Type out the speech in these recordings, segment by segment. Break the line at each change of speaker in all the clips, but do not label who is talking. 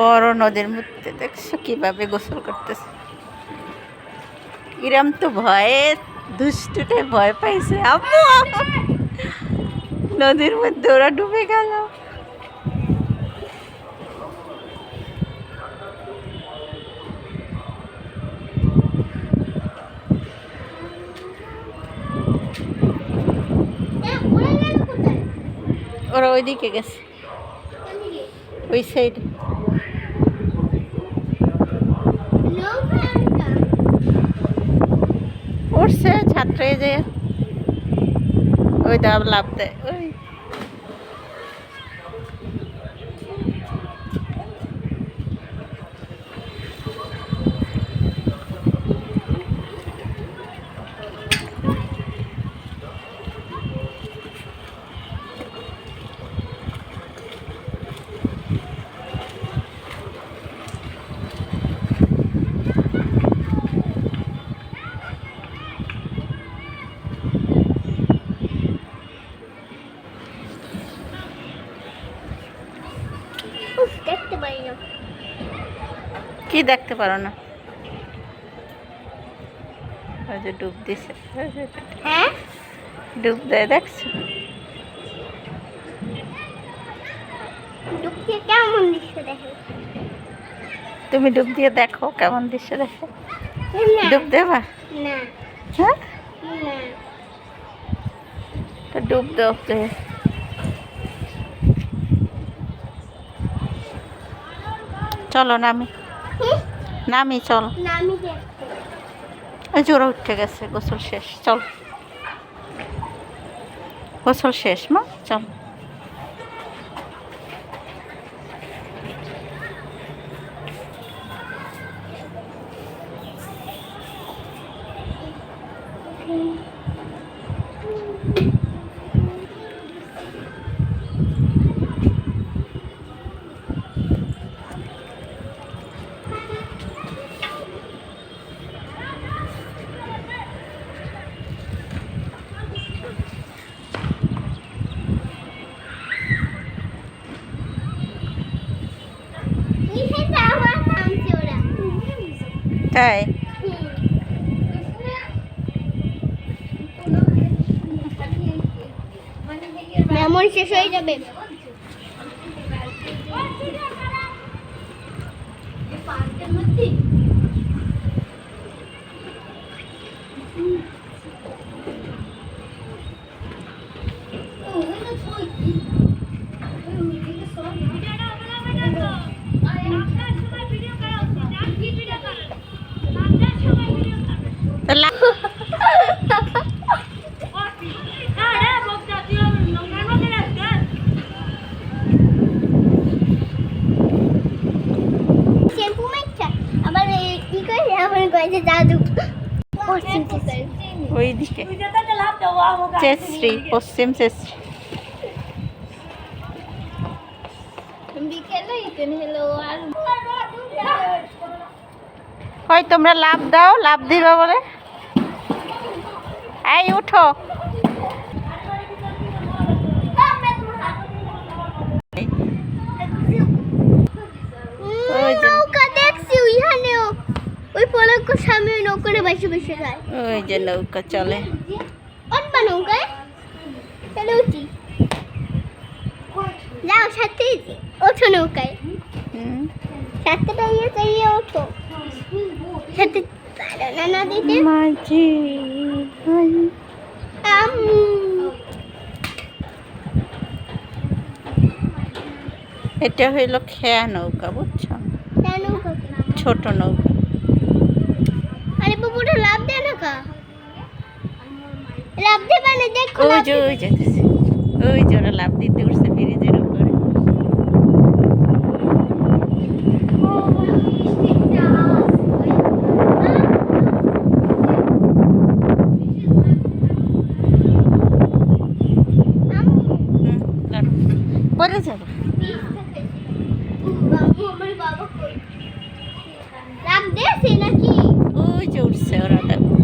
বড় নদীর মধ্যে দেখছ কীভাবে গোসল করতেছে? ইরাম তো ভয়ে দুষ্টুটে ভয় পাইছে। আম্মু নদীর মধ্যে ওরা ডুবে গেল। ওরা ওইদিকে গেছে। ওই সাইডে উঠছে ছাত্রে যে ওই দাম লাভ ওই
দেখতে পাই না
কি দেখতে পারো না। যে ডুব দিছে।
হ্যাঁ?
ডুব দেয় দেখছ? তুমি ডুব দিয়ে দেখো কেমন দৃশ্য দেখে।
না।
ডুব দেবা হ্যাঁ? তো ডুব দাও চলো নামি।
হুম?
নামি চল। ওই যে উঠে গেছে গোসল শেষ চল। গোসল শেষ মা চল
নিচেতে আমার নামছে ওরা
তাই
মেমোরি শেষ হয়ে যাবে।
ওই দিকে চেশ্রী পশ্চিম চেশ্রী হয় তোমরা লাভ দাও লাভ দিবা বলে। এই উঠো ওই যে-
নৌকা দেখছি ওইখানেও পলক সামনে নৌকাটা বসে বসে যায়।
ওই যে নৌকা চলে।
উঠবা নৌকায়? চলো উঠি যাও সাথে ওঠো নৌকায়। সাথে দাঁড়িয়ে দাঁড়িয়ে ওঠো। সাথে পারো না দিতে
মাঝি।
আম্মু।
এটা হইল খেয়া নৌকা বুঝছ? ছোট নৌকা।
লাভ দে মানে দেখো
ওই যে ওই যেতেছে ওই যে ওরা লাভ দিতে উঠছে ব্রিজের উপরে। পরে যাব
বাবা কই? লাভ দেছে নাকি
ওই যে উঠছে ওরা দেখো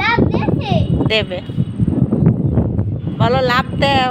লাভ দেছে
দেবে। বলো লাভ দাও।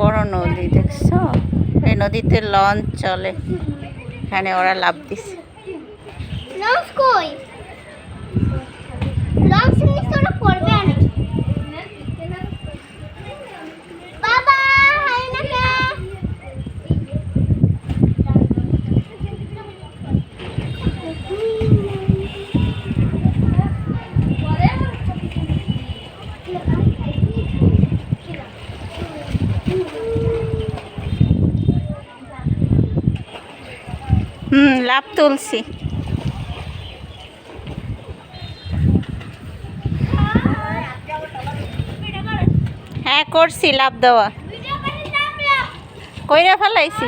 বড় নদী দেখছ? এই নদীতে লঞ্চ চলে। এখানে ওরা লাভ দিছে
লঞ্চ কই লঞ্চ নিচে ওরা পড়বে না বাবা হাই না কে
লাভ তুলছি। হ্যাঁ করছি লাভ দেওয়া। কইরা ফেলাইছি।